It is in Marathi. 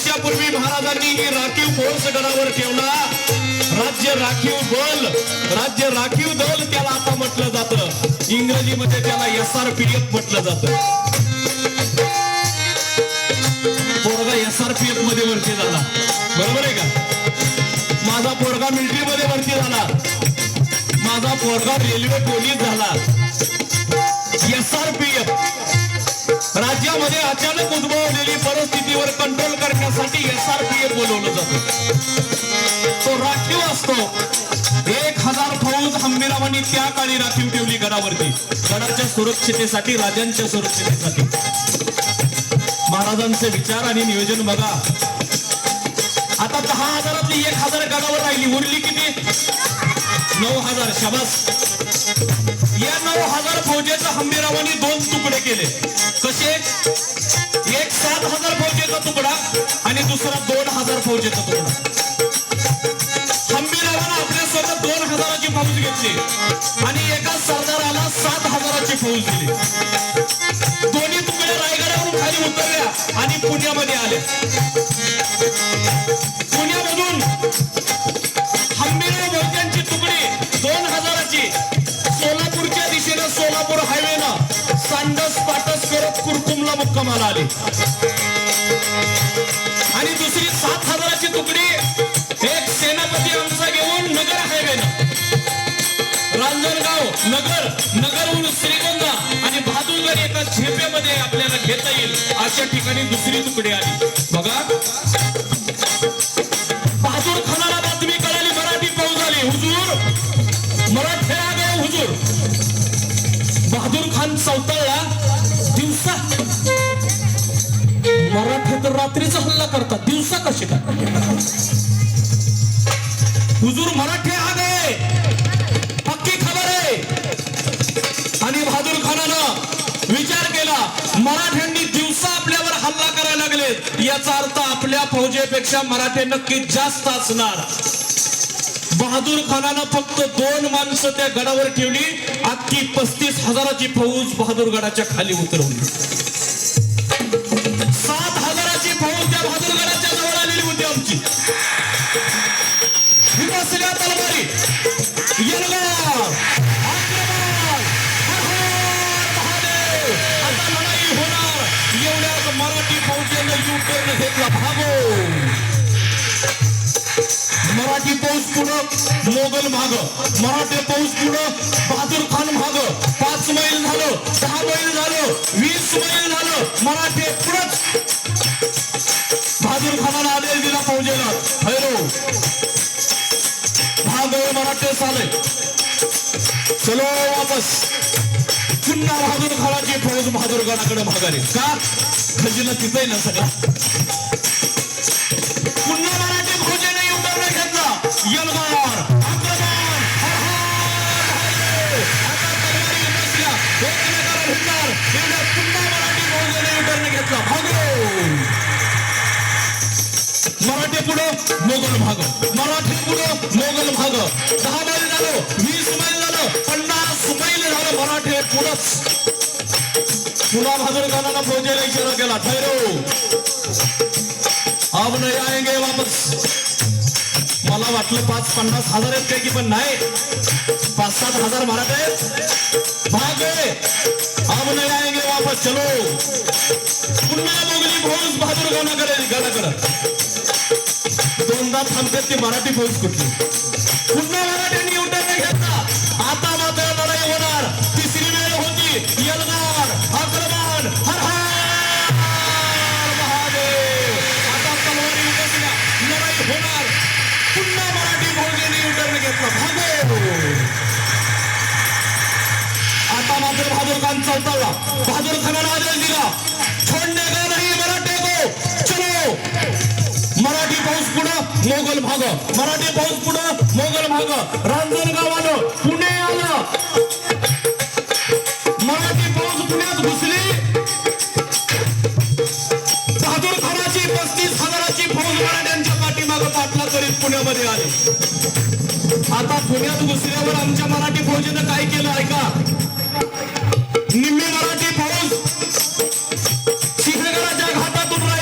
वर्षापूर्वी महाराजांनी ही राखीव फोर्स गडावर ठेवला. राज्य राखीव दल राज्य राखीव दल त्याला आता म्हटलं जातं. इंग्रजीमध्ये त्याला एस आर पी एफ म्हटलं जातं. पोरगा एस आर पी एफमध्ये भरती झाला. बरोबर आहे का? माझा पोरगा मिलिटरी मध्ये भरती झाला. माझा पोरगा रेल्वे पोलीस झाला. एस आर पी एफ राज्यामध्ये अचानक उद्भवलेली गर्दीवर कंट्रोल करण्यासाठी एस आर पी एफ बोलवलं जातं. तो राखीव असतो. एक हजार फौज हंबीरावांनी त्या काळी राखीव ठेवली गडावरती गडाच्या सुरक्षितेसाठी राजांच्या सुरक्षितेसाठी. महाराजांचे विचार आणि नियोजन बघा. आता दहा हजारातली एक हजार गडावर राहिली. उरली किती? नऊ हजार. शबास. या नऊ हजार फौजेचा हंबीरावांनी दोन तुकडे केले. कसे? एक सात हजार फौजेचा तुकडा आणि दुसरा दोन हजार फौजेचा तुकडा. हंबीरावानं आपल्यासोबत दोन हजाराची फौज घेतली आणि एका सरदाराला सात हजाराची फौज दिली. दोन्ही तुकडे रायगडावरून खाली उतरल्या आणि पुण्यामध्ये आले. कुरकुमला आली आणि दुसरी सात हजाराची तुकडी. एक सेनापती आमचा घेऊन नगर हायवेनं. रांजणगाव नगर नगरहून श्रीगोंदा आणि बहादूरगड एका झेपेमध्ये आपल्याला घेता येईल अशा ठिकाणी दुसरी तुकडी आली. बघा. बहादूर खानाला बातमी कळाली मराठी फौज आली हुजूर मराठे आगे हुजूर. बहादूर खान चौताळला फौजेपेक्षा मराठे नक्कीच जास्त असणार. बहादूर खानानं फक्त दोन माणसं त्या गडावर ठेवली अख्खी पस्तीस हजाराची फौज बहादूर गडाच्या खाली उतरवली. सात हजाराची फौज त्या बहादूर गडाच्या जवळ आलेली होती आमची. एवढ्यात मराठी फौजेनं युटर्न घेतला भागो. मराठी पाऊस पुढं मोगल माग. मराठी पाऊस पुढं बहादूर खान माग. पाच मैल झालं दहा मैल झालं वीस मैल झालं मराठी पुढंच. बहादूर खानाला आदेश दिला फौजेला हैरो भाग मराठे साले. चलो वापस. पुन्हा बहादूर खानाची फौज बहादूर गडाकडे भागाली का खजिना तिथे ना मराठी पुढं मोगल भाग मराठी पुढं मोगल भाग दहा मैल झालं वीस मैल झालं पन्नास मैल झालं मराठी पुढंच पुन्हा बहादूर खानाला फौजेला इशारा केला ठैरो अब नाही आएंगे वापस मला वाटलं पाच पन्नास हजार आहेत काय पण नाही. पाच सात हजार मराठे आहेत. भाग आहे. अब नाही आएंगे वापस चलो. पुन्हा मोगली भोज बहादूर गाणाकडे गाणाकडे दोनदा थांबतात ते मराठी भोज कुठली? पुन्हा मराठ्यांनी येऊन बहादूर बहादूर खानाला आदेश दिला. छोडणे का नाही मराठे को चलो. मराठी पाऊस पुढं मोगल भाग मराठी पाऊस पुढं मोगल भाग रांजणगाव आलं पुणे आलं. मराठी पाऊस पुण्यात घुसली. बहादूर खानाची पस्तीस हजाराची फौज मराठ्यांच्या पाठीमागं पाठला करीत पुण्यामध्ये आली. आता पुण्यात घुसल्यावर आमच्या मराठी फौजेनं काय केलं ऐका?